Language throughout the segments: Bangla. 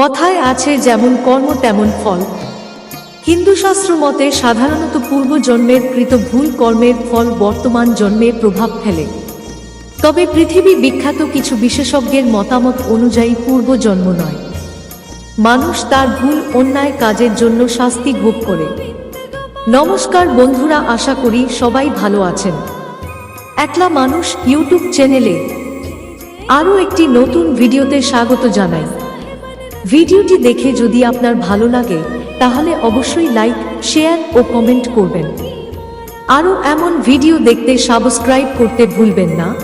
কথায় আছে যেমন কর্ম, তেমন ফল। হিন্দু শাস্ত্র মতে সাধারণত পূর্বজন্মের কৃত ভুল কর্মের ফল বর্তমান জন্মে প্রভাব ফেলে। তবে পৃথিবী বিখ্যাত কিছু বিশেষজ্ঞের মতামত অনুযায়ী পূর্বজন্ম নয়। মানুষ তার ভুল, অন্যায় কাজের জন্য শাস্তি ভোগ করে। নমস্কার বন্ধুরা, আশা করি সবাই ভালো আছেন। একলা মানুষ ইউটিউব চ্যানেলে আরও একটি নতুন ভিডিওতে স্বাগত জানাই। ভিডিওটি দেখে যদি আপনার ভালো লাগে, তাহলে অবশ্যই লাইক শেয়ার ও কমেন্ট করবেন। আরও এমন ভিডিও দেখতে সাবস্ক্রাইব করতে ভুলবেন না।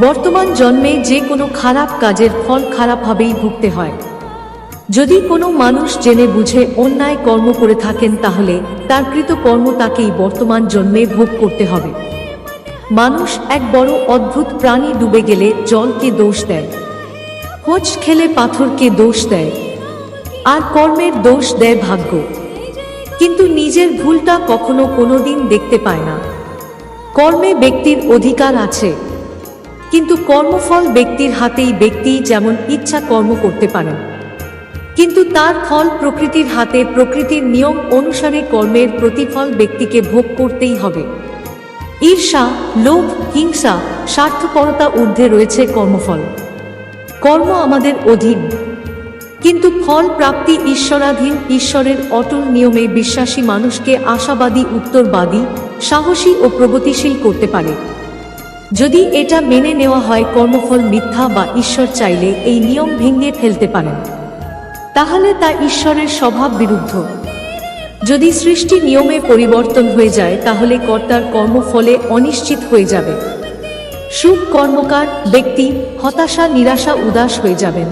বর্তমান জন্মে যে কোনো খারাপ কাজের ফল খারাপভাবেই ভুগতে হয়। যদি কোনো মানুষ জেনে বুঝে অন্যায় কর্ম করে থাকেন, তাহলে তার কৃত কর্ম তাকেই বর্তমান জন্মে ভোগ করতে হবে। মানুষ এক বড় অদ্ভুত প্রাণী ডুবে গেলে জলকে দোষ দেয়। হোঁচ খেলে পাথরকে দোষ দেয়, আর কর্মের দোষ দেয় ভাগ্য। কিন্তু নিজের ভুলটা কখনো কোনোদিন দেখতে পায় না। কর্মে ব্যক্তির অধিকার আছে, কিন্তু কর্মফল ব্যক্তির হাতেই ব্যক্তি যেমন ইচ্ছা কর্ম করতে পারেন কিন্তু তার ফল প্রকৃতির হাতে, প্রকৃতির নিয়ম অনুসারে কর্মের প্রতিফল ব্যক্তিকে ভোগ করতেই হবে। ঈর্ষা, লোভ, হিংসা, স্বার্থপরতা ঊর্ধ্বে রয়েছে কর্মফল। কর্ম আমাদের অধীন। কিন্তু ফল প্রাপ্তি ঈশ্বরাধীন ঈশ্বরের অটল নিয়মে বিশ্বাসী মানুষকে আশাবাদী, উত্তরবাদী, সাহসী ও প্রগতিশীল করতে পারে। যদি এটা মেনে নেওয়া হয়, কর্মফল মিথ্যা বা ঈশ্বর চাইলে এই নিয়ম ভেঙে ফেলতে পারেন। তাহলে তা ঈশ্বরের স্বভাব বিরুদ্ধ। যদি সৃষ্টি নিয়মে পরিবর্তন হয়ে যায়, তাহলে কর্তার কর্মফলে অনিশ্চিত হয়ে যাবে। সুখ কর্মকার ব্যক্তি হতাশা, নিরাশা, উদাস হয়ে যাবেন।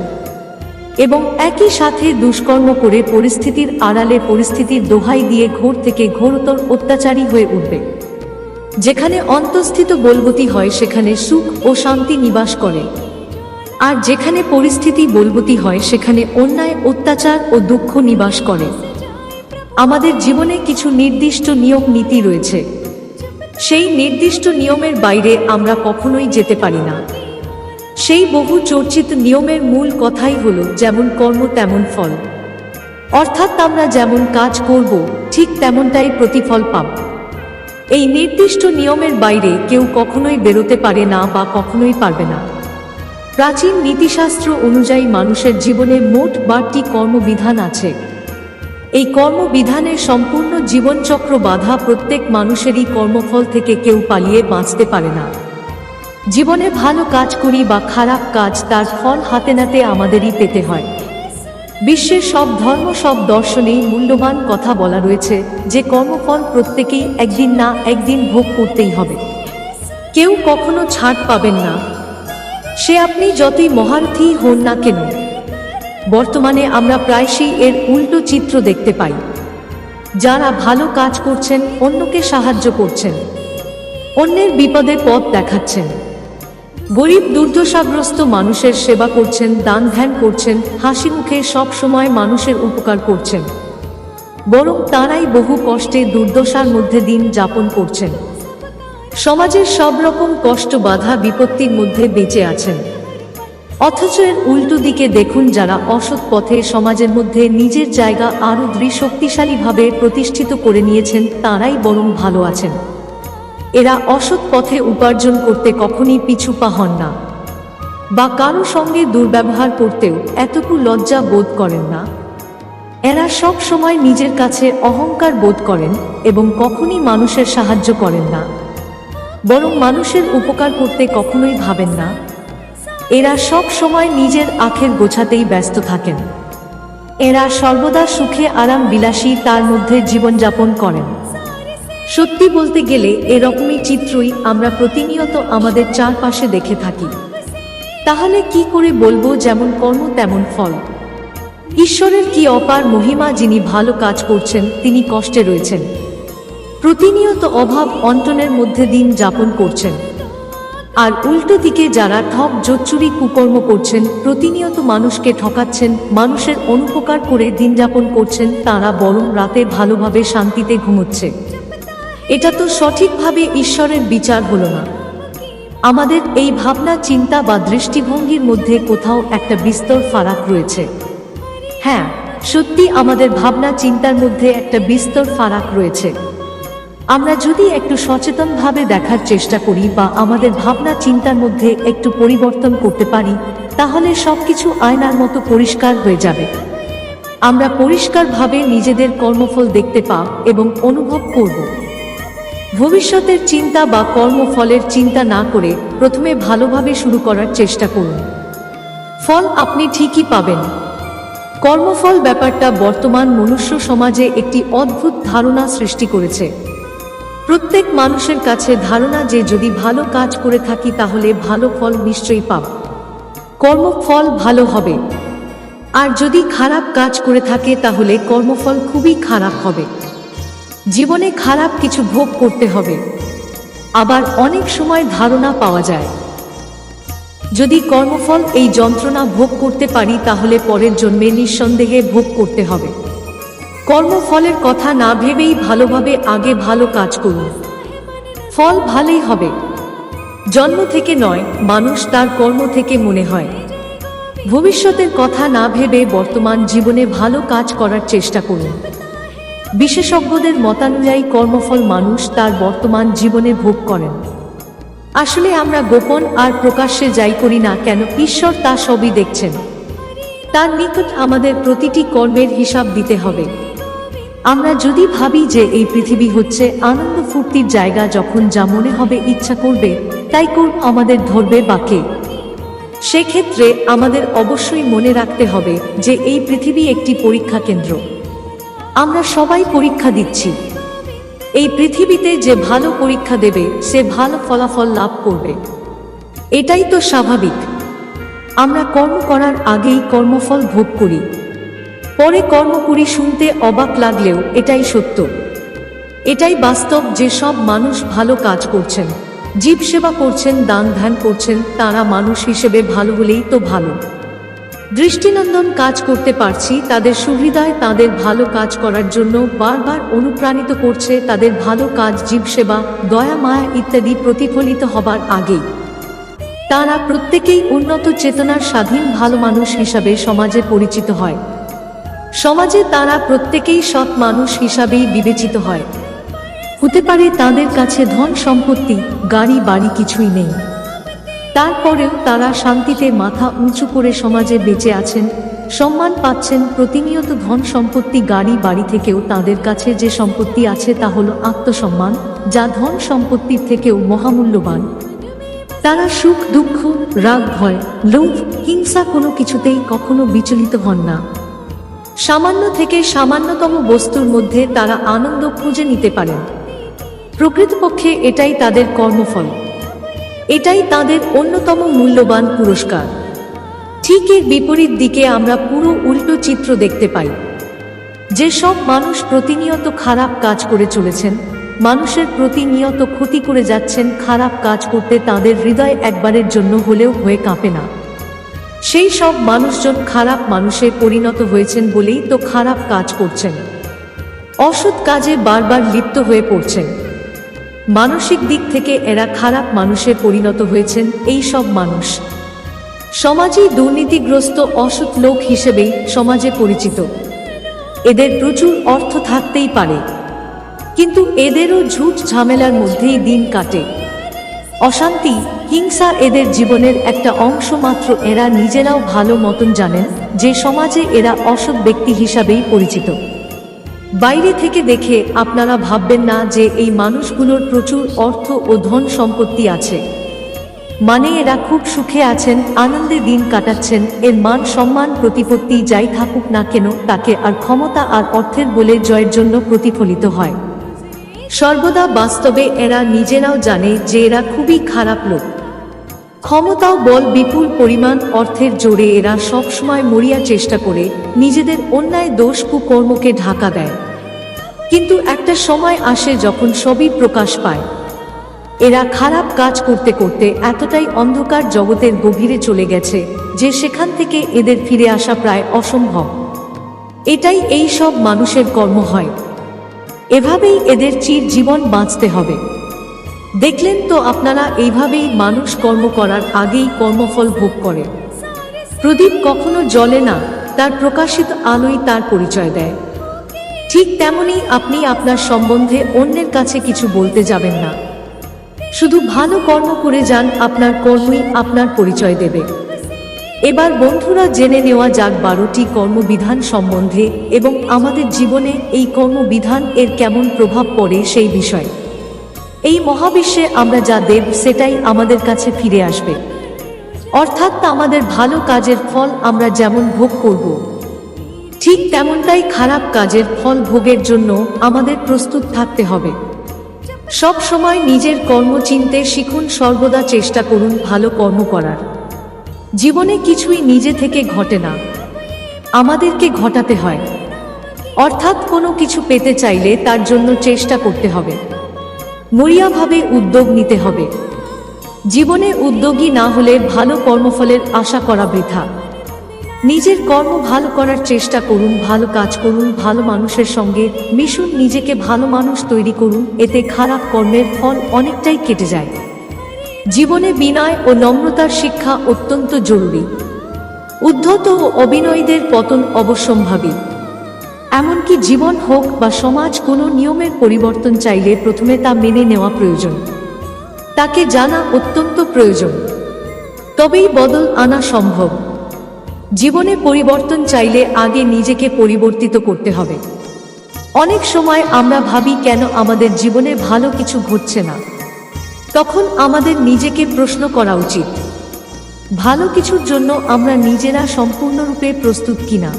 এবং একই সাথে দুষ্কর্ম করে পরিস্থিতির আড়ালে পরিস্থিতির দোহাই দিয়ে ঘোর থেকে ঘোরতর অত্যাচারী হয়ে উঠবে। যেখানে অন্তঃস্থিত বলবতী হয়, সেখানে সুখ ও শান্তি নিবাস করে। আর যেখানে পরিস্থিতি বলবতী হয়, সেখানে অন্যায়, অত্যাচার ও দুঃখ নিবাস করে। আমাদের জীবনে কিছু নির্দিষ্ট নিয়ম নীতি রয়েছে। সেই নির্দিষ্ট নিয়মের বাইরে আমরা কখনোই যেতে পারি না। সেই বহু চর্চিত নিয়মের মূল কথাই হলো, যেমন কর্ম তেমন ফল। অর্থাৎ আমরা যেমন কাজ করব, ঠিক তেমনটাই প্রতিফল পাব। এই নির্দিষ্ট নিয়মের বাইরে কেউ কখনোই বেরোতে পারে না বা কখনোই পারবে না। প্রাচীন নীতিশাস্ত্র অনুযায়ী মানুষের জীবনে মোট বারটি কর্মবিধান আছে। এই কর্মবিধানের সম্পূর্ণ জীবনচক্র বাধা প্রত্যেক মানুষেরই কর্মফল থেকে কেউ পালিয়ে বাঁচতে পারে না। জীবনে ভালো কাজ করি বা খারাপ কাজ তার ফল হাতে নাতে আমাদেরই পেতে হয়। বিশ্বের সব ধর্ম, সব দর্শনেই মূল্যবান কথা বলা রয়েছে যে কর্মফল প্রত্যেকেই একদিন না একদিন ভোগ করতেই হবে। কেউ কখনো ছাড় পাবেন না। সে আপনি যতই মহারথী হন না কেন বর্তমানে আমরা প্রায়শই এর উল্টো চিত্র দেখতে পাই। যারা ভালো কাজ করছেন, অন্যকে সাহায্য করছেন। অন্যের বিপদে পথ দেখাচ্ছেন। গরিব, দুর্দশাগ্রস্ত মানুষের সেবা করছেন, দান ধ্যান করছেন, হাসি মুখে সব সময় মানুষের উপকার করছেন। বরং তারাই বহু কষ্টে, দুর্দশার মধ্যে দিন যাপন করছেন। সমাজের সব রকম কষ্ট, বাধা, বিপত্তির মধ্যে বেঁচে আছেন। অথচ এর উল্টো দিকে দেখুন যারা অসৎ পথে সমাজের মধ্যে নিজের জায়গা আরও দৃঢ়শক্তিশালীভাবে প্রতিষ্ঠিত করে নিয়েছেন, তারাই বরং ভালো আছেন। এরা অসৎ পথে উপার্জন করতে কখনই পিছু পা হন না। বা কারও সঙ্গে দুর্ব্যবহার করতেও এতটুকু লজ্জা বোধ করেন না। এরা সব সময় নিজের কাছে অহংকার বোধ করেন এবং কখনই মানুষের সাহায্য করেন না। বরং মানুষের উপকার করতে কখনোই ভাবেন না। এরা সব সময় নিজের আখের গোছাতেই ব্যস্ত থাকেন। এরা সর্বদা সুখে, আরাম, বিলাসী তার মধ্যে জীবনযাপন করেন। সত্যি বলতে গেলে এরকমই চিত্রই আমরা প্রতিনিয়ত আমাদের চারপাশে দেখে থাকি। তাহলে কি করে বলব যেমন কর্ম তেমন ফল? ঈশ্বরের কি অপার মহিমা যিনি ভালো কাজ করছেন, তিনি কষ্টে রয়েছেন। প্রতিনিয়ত অভাব অন্টনের মধ্যে দিন যাপন করছেন। আর উল্টো দিকে যারা ঠক জোচ্চুরি কুকর্ম করছেন, প্রতিনিয়ত মানুষকে ঠকাচ্ছেন, মানুষের অনুপকার করে দিন যাপন করছেন, তারা বরং রাতে ভালোভাবে শান্তিতে ঘুমোচ্ছে। এটা তো সঠিকভাবে ঈশ্বরের বিচার হলো না। আমাদের এই ভাবনা, চিন্তা বা দৃষ্টিভঙ্গির মধ্যে কোথাও একটা বিস্তর ফারাক রয়েছে। হ্যাঁ সত্যি আমাদের ভাবনা, চিন্তার মধ্যে একটা বিস্তর ফারাক রয়েছে। আমরা যদি একটু সচেতনভাবে দেখার চেষ্টা করি বা আমাদের ভাবনা চিন্তার মধ্যে একটু পরিবর্তন করতে পারি, তাহলে সবকিছু আয়নার মতো পরিষ্কার হয়ে যাবে। আমরা পরিষ্কারভাবে নিজেদের কর্মফল দেখতে পাব এবং অনুভব করব। ভবিষ্যতের চিন্তা বা কর্মফলের চিন্তা না করে প্রথমে ভালোভাবে শুরু করার চেষ্টা করুন। ফল আপনি ঠিকই পাবেন। কর্মফল ব্যাপারটা বর্তমান মনুষ্য সমাজে একটি অদ্ভুত ধারণা সৃষ্টি করেছে। প্রত্যেক মানুষের কাছে ধারণা যে যদি ভালো কাজ করে থাকি তাহলে ভালো ফল নিশ্চয়ই পাব। কর্মফল ভালো হবে। আর যদি খারাপ কাজ করে থাকে তাহলে কর্মফল খুবই খারাপ হবে। জীবনে খারাপ কিছু ভোগ করতে হবে। আবার অনেক সময় ধারণা পাওয়া যায়। যদি কর্মফল এই যন্ত্রণা ভোগ করতে পারি তাহলে পরের জন্মে নিঃসন্দেহে ভোগ করতে হবে। কর্মফলের কথা না ভেবেই ভালোভাবে আগে ভালো কাজ করুন। ফল ভালোই হবে। জন্ম থেকে নয়, মানুষ তার কর্ম থেকে মনে হয়। ভবিষ্যতের কথা না ভেবে বর্তমান জীবনে ভালো কাজ করার চেষ্টা করুন। বিশেষজ্ঞদের মতানুযায়ী কর্মফল মানুষ তার বর্তমান জীবনে ভোগ করেন। আসলে আমরা গোপন আর প্রকাশ্যে যাই করি না কেন, ঈশ্বর তা সবই দেখছেন। তার নিকট আমাদের প্রতিটি কর্মের হিসাব দিতে হবে। আমরা যদি ভাবি যে এই পৃথিবী হচ্ছে আনন্দ ফুর্তির জায়গা যখন যা মনে হবে ইচ্ছা করবে, তাই কোন আমাদের ধরবে বাকে সেক্ষেত্রে আমাদের অবশ্যই মনে রাখতে হবে যে এই পৃথিবী একটি পরীক্ষা কেন্দ্র। আমরা সবাই পরীক্ষা দিচ্ছি। এই পৃথিবীতে যে ভালো পরীক্ষা দেবে, সে ভালো ফলাফল লাভ করবে। এটাই তো স্বাভাবিক। আমরা কর্ম করার আগেই কর্মফল ভোগ করি। পরে কর্ম করি শুনতে অবাক লাগলেও এটাই সত্য। এটাই বাস্তব যে সব মানুষ ভালো কাজ করছেন। জীব সেবা করছেন, দান ধ্যান করছেন, তারা মানুষ হিসেবে ভালো হলেই তো ভালো। দৃষ্টিনন্দন কাজ করতে পারছি, তাদের সুহৃদয় তাদের ভালো কাজ করার জন্য বারবার অনুপ্রাণিত করছে তাদের ভালো কাজ জীবসেবা দয়া, মায়া ইত্যাদি প্রতিফলিত হবার আগেই। তারা প্রত্যেকেই উন্নত চেতনার স্বাধীন ভালো মানুষ হিসাবে সমাজে পরিচিত হয়। সমাজে তারা প্রত্যেকেই সৎ মানুষ হিসাবেই বিবেচিত হয়। হতে পারে তাদের কাছে ধন সম্পত্তি, গাড়ি বাড়ি কিছুই নেই। তারপরেও তারা শান্তিতে মাথা উঁচু করে সমাজে বেঁচে আছেন, সম্মান পাচ্ছেন, প্রতিনিয়ত ধন সম্পত্তি, গাড়ি বাড়ি থেকেও তাদের কাছে যে সম্পত্তি আছে তা হলো আত্মসম্মান, যা ধন সম্পত্তির থেকেও মহামূল্যবান। তারা সুখ, দুঃখ, রাগ, ভয়, লোভ, হিংসা কোনো কিছুতেই কখনো বিচলিত হন না। সামান্য থেকে সামান্যতম বস্তুর মধ্যে তারা আনন্দ খুঁজে নিতে পারেন। প্রকৃতপক্ষে এটাই তাদের কর্মফল। এটাই তাদের অন্যতম মূল্যবান পুরস্কার। ঠিক এর বিপরীত দিকে আমরা পুরো উল্টো চিত্র দেখতে পাই। যেসব মানুষ প্রতিনিয়ত খারাপ কাজ করে চলেছেন, মানুষের প্রতিনিয়ত ক্ষতি করে যাচ্ছেন খারাপ কাজ করতে তাদের হৃদয় একবারের জন্য হলেও হয়ে কাঁপে না। সেই সব মানুষজন খারাপ মানুষে পরিণত হয়েছেন বলেই তো খারাপ কাজ করছেন। অসৎ কাজে বারবার লিপ্ত হয়ে পড়ছেন। মানসিক দিক থেকে এরা খারাপ মানুষে পরিণত হয়েছেন এই সব মানুষ। সমাজেই দুর্নীতিগ্রস্ত, অসৎ লোক হিসেবেই সমাজে পরিচিত। এদের প্রচুর অর্থ থাকতেই পারে। কিন্তু এদেরও ঝুট ঝামেলার মধ্যেই দিন কাটে। অশান্তি হিংসা এদের জীবনের একটা অংশ মাত্র। এরা নিজেরাও ভালো মতন জানেন যে সমাজে এরা অসৎ ব্যক্তি হিসাবেই পরিচিত। বাইরে থেকে দেখে আপনারা ভাববেন না যে এই মানুষগুলোর প্রচুর অর্থ ও ধন সম্পত্তি আছে। মানে এরা খুব সুখে আছেন, আনন্দে দিন কাটাচ্ছেন, এর মান সম্মান প্রতিপত্তি যাই থাকুক না কেন, তাকে আর ক্ষমতা আর অর্থের বলে জয়ের জন্য প্রতিফলিত হয়। সর্বদা বাস্তবে এরা নিজেরাও জানে যে এরা খুবই খারাপ লোক। ক্ষমতাও বল বিপুল পরিমাণ অর্থের জোরে এরা সবসময় মরিয়া চেষ্টা করে নিজেদের অন্যায় দোষ কুকর্মকে ঢাকা দেয়। কিন্তু একটা সময় আসে যখন সবই প্রকাশ পায়। এরা খারাপ কাজ করতে করতে এতটাই অন্ধকার জগতের গভীরে চলে গেছে যে সেখান থেকে এদের ফিরে আসা প্রায় অসম্ভব। এটাই এই সব মানুষের কর্ম হয়। এভাবেই এদের চির জীবন বাঁচতে হবে। দেখলেন তো আপনারা এইভাবেই মানুষ কর্ম করার আগেই কর্মফল ভোগ করে। প্রদীপ কখনো জ্বলে না, তার প্রকাশিত আলোই তার পরিচয় দেয়। ঠিক তেমনি আপনি আপনার সম্বন্ধে অন্যের কাছে কিছু বলতে যাবেন না। শুধু ভালো কর্ম করে যান, আপনার কর্মই আপনার পরিচয় দেবে। এবার বন্ধুরা জেনে নেওয়া যাক বারোটি কর্মবিধান সম্বন্ধে এবং আমাদের জীবনে এই কর্মবিধান এর কেমন প্রভাব পড়ে সেই বিষয়ে। এই মহাবিশ্বে আমরা যা দেব সেটাই আমাদের কাছে ফিরে আসবে। অর্থাৎ আমাদের ভালো কাজের ফল আমরা যেমন ভোগ করব, ঠিক তেমনটাই খারাপ কাজের ফল ভোগের জন্য আমাদের প্রস্তুত থাকতে হবে। সব সময় নিজের কর্ম চিনতে শিখুন সর্বদা চেষ্টা করুন ভালো কর্ম করার। জীবনে কিছুই নিজে থেকে ঘটে না। আমাদেরকে ঘটাতে হয়। অর্থাৎ কোনো কিছু পেতে চাইলে তার জন্য চেষ্টা করতে হবে। মরিয়াভাবে উদ্যোগ নিতে হবে। জীবনে উদ্যোগী না হলে ভালো কর্মফলের আশা করা বৃথা। নিজের কর্ম ভালো করার চেষ্টা করুন, ভালো কাজ করুন, ভালো মানুষের সঙ্গে মিশুন, নিজেকে ভালো মানুষ তৈরি করুন, এতে খারাপ কর্মের ফল অনেকটাই কেটে যায়। জীবনে বিনয় ও নম্রতার শিক্ষা অত্যন্ত জরুরি। উদ্ধত ও অবিনয়ীদের পতন অবশ্যম্ভাবী। এমনকি জীবন হোক বা সমাজ কোনো নিয়মের পরিবর্তন চাইলে প্রথমে তা মেনে নেওয়া প্রয়োজন। তাকে জানা অত্যন্ত প্রয়োজন। তবেই বদল আনা সম্ভব। জীবনে পরিবর্তন চাইলে আগে নিজেকে পরিবর্তিত করতে হবে। অনেক সময় আমরা ভাবি কেন আমাদের জীবনে ভালো কিছু ঘটছে না। তখন আমাদের নিজেকে প্রশ্ন করা উচিত, ভালো কিছুর জন্য আমরা নিজেরা সম্পূর্ণরূপে প্রস্তুত কিনা?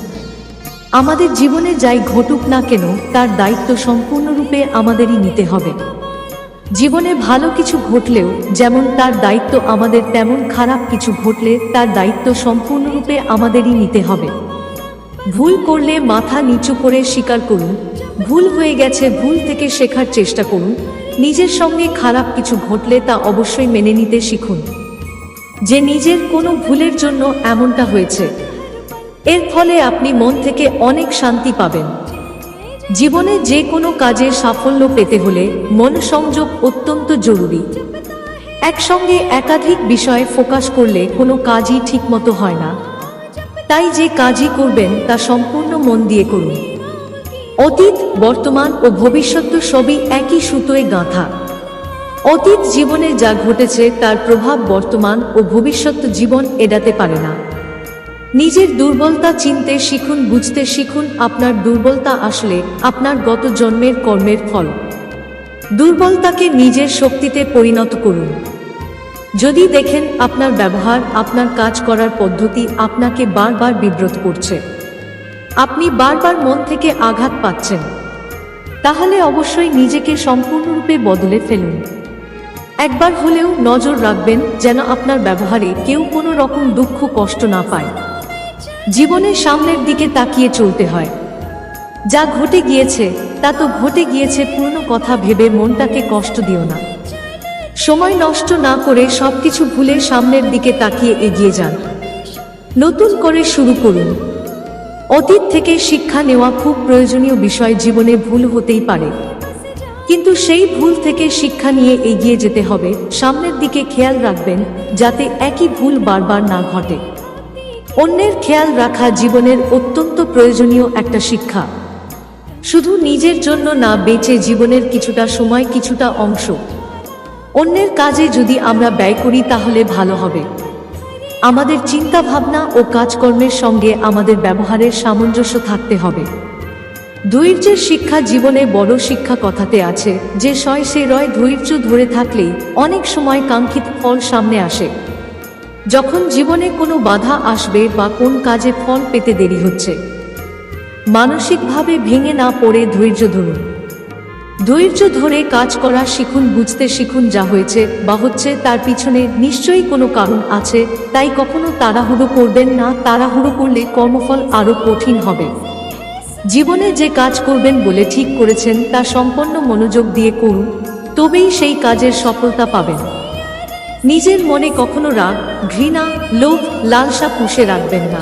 আমাদের জীবনে যাই ঘটুক না কেন, তার দায়িত্ব সম্পূর্ণরূপে আমাদেরই নিতে হবে। জীবনে ভালো কিছু ঘটলেও, যেমন তার দায়িত্ব আমাদের, তেমন খারাপ কিছু ঘটলে তার দায়িত্ব সম্পূর্ণরূপে আমাদেরই নিতে হবে। ভুল করলে মাথা নিচু করে স্বীকার করুন, ভুল হয়ে গেছে ভুল থেকে শেখার চেষ্টা করুন নিজের সঙ্গে খারাপ কিছু ঘটলে তা অবশ্যই মেনে নিতে শিখুন। যে নিজের কোনো ভুলের জন্য এমনটা হয়েছে, এর ফলে আপনি মন থেকে অনেক শান্তি পাবেন। জীবনে যে কোনো কাজে সাফল্য পেতে হলে মন সংযোগ অত্যন্ত জরুরি। একসঙ্গে একাধিক বিষয়ে ফোকাস করলে কোনো কাজই ঠিকমতো হয় না। তাই যে কাজই করবেন, তা সম্পূর্ণ মন দিয়ে করুন। অতীত, বর্তমান ও ভবিষ্যৎ সবই একই সুতোয় গাঁথা। অতীত জীবনে যা ঘটেছে, তার প্রভাব বর্তমান ও ভবিষ্যৎ জীবন এড়াতে পারে না। নিজের দুর্বলতা চিনতে শিখুন, বুঝতে শিখুন আপনার দুর্বলতা আসলে আপনার গত জন্মের কর্মের ফল। দুর্বলতাকে নিজের শক্তিতে পরিণত করুন। যদি দেখেন আপনার ব্যবহার, আপনার কাজ করার পদ্ধতি আপনাকে বারবার বিব্রত করছে। আপনি বারবার মন থেকে আঘাত পাচ্ছেন। তাহলে অবশ্যই নিজেকে সম্পূর্ণরূপে বদলে ফেলুন। একবার হলেও নজর রাখবেন যেন আপনার ব্যবহারে কেউ কোনো রকম দুঃখ, কষ্ট না পায়। জীবনের সামনের দিকে তাকিয়ে চলতে হয়। যা ঘটে গিয়েছে, তা তো ঘটে গিয়েছে পূর্ণ কথা ভেবে মনটাকে কষ্ট দিও না। সময় নষ্ট না করে সবকিছু ভুলে সামনের দিকে তাকিয়ে এগিয়ে যান। নতুন করে শুরু করুন। অতীত থেকে শিক্ষা নেওয়া খুব প্রয়োজনীয় বিষয় জীবনে ভুল হতেই পারে। কিন্তু সেই ভুল থেকে শিক্ষা নিয়ে এগিয়ে যেতে হবে। সামনের দিকে খেয়াল রাখবেন, যাতে একই ভুল বারবার না ঘটে। অন্যের খেয়াল রাখা জীবনের অত্যন্ত প্রয়োজনীয় একটা শিক্ষা। শুধু নিজের জন্য না, বেঁচে জীবনের কিছুটা সময়, কিছুটা অংশ। অন্যের কাজে যদি আমরা ব্যয় করি, তাহলে ভালো হবে। আমাদের চিন্তা ভাবনা ও কাজকর্মের সঙ্গে আমাদের ব্যবহারের সামঞ্জস্য থাকতে হবে। ধৈর্যের শিক্ষা জীবনে বড় শিক্ষা কথাতে আছে যে সয় সে রয় ধৈর্য ধরে থাকলেই অনেক সময় কাঙ্ক্ষিত ফল সামনে আসে। যখন জীবনে কোনো বাধা আসবে বা কোন কাজে ফল পেতে দেরি হচ্ছে। মানসিকভাবে ভেঙে না পড়ে ধৈর্য ধরুন। ধৈর্য ধরে কাজ করা শিখুন, বুঝতে শিখুন যা হয়েছে, বা হচ্ছে তার পিছনে নিশ্চয়ই কোনো কারণ আছে, তাই কখনো তাড়াহুড়ো করবেন না, তাড়াহুড়ো করলে কর্মফল আরও কঠিন হবে। জীবনে যে কাজ করবেন বলে ঠিক করেছেন, তা সম্পন্ন মনোযোগ দিয়ে করুন, তবেই সেই কাজের সফলতা পাবেন। নিজের মনে কখনো রাগ, ঘৃণা, লোভ, লালসা পুষে রাখবেন না।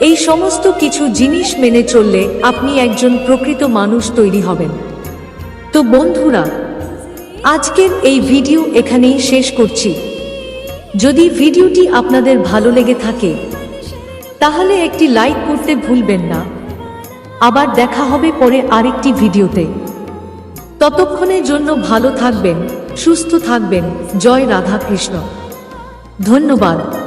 এই সমস্ত কিছু জিনিস মেনে চললে আপনি একজন প্রকৃত মানুষ তৈরি হবেন। তো বন্ধুরা, আজকের এই ভিডিও এখানেই শেষ করছি। যদি ভিডিওটি আপনাদের ভালো লেগে থাকে, তাহলে একটি লাইক করতে ভুলবেন না। আবার দেখা হবে পরে আরেকটি ভিডিওতে। ততক্ষণের জন্য ভালো থাকবেন, সুস্থ থাকবেন। জয় রাধাকৃষ্ণ। ধন্যবাদ।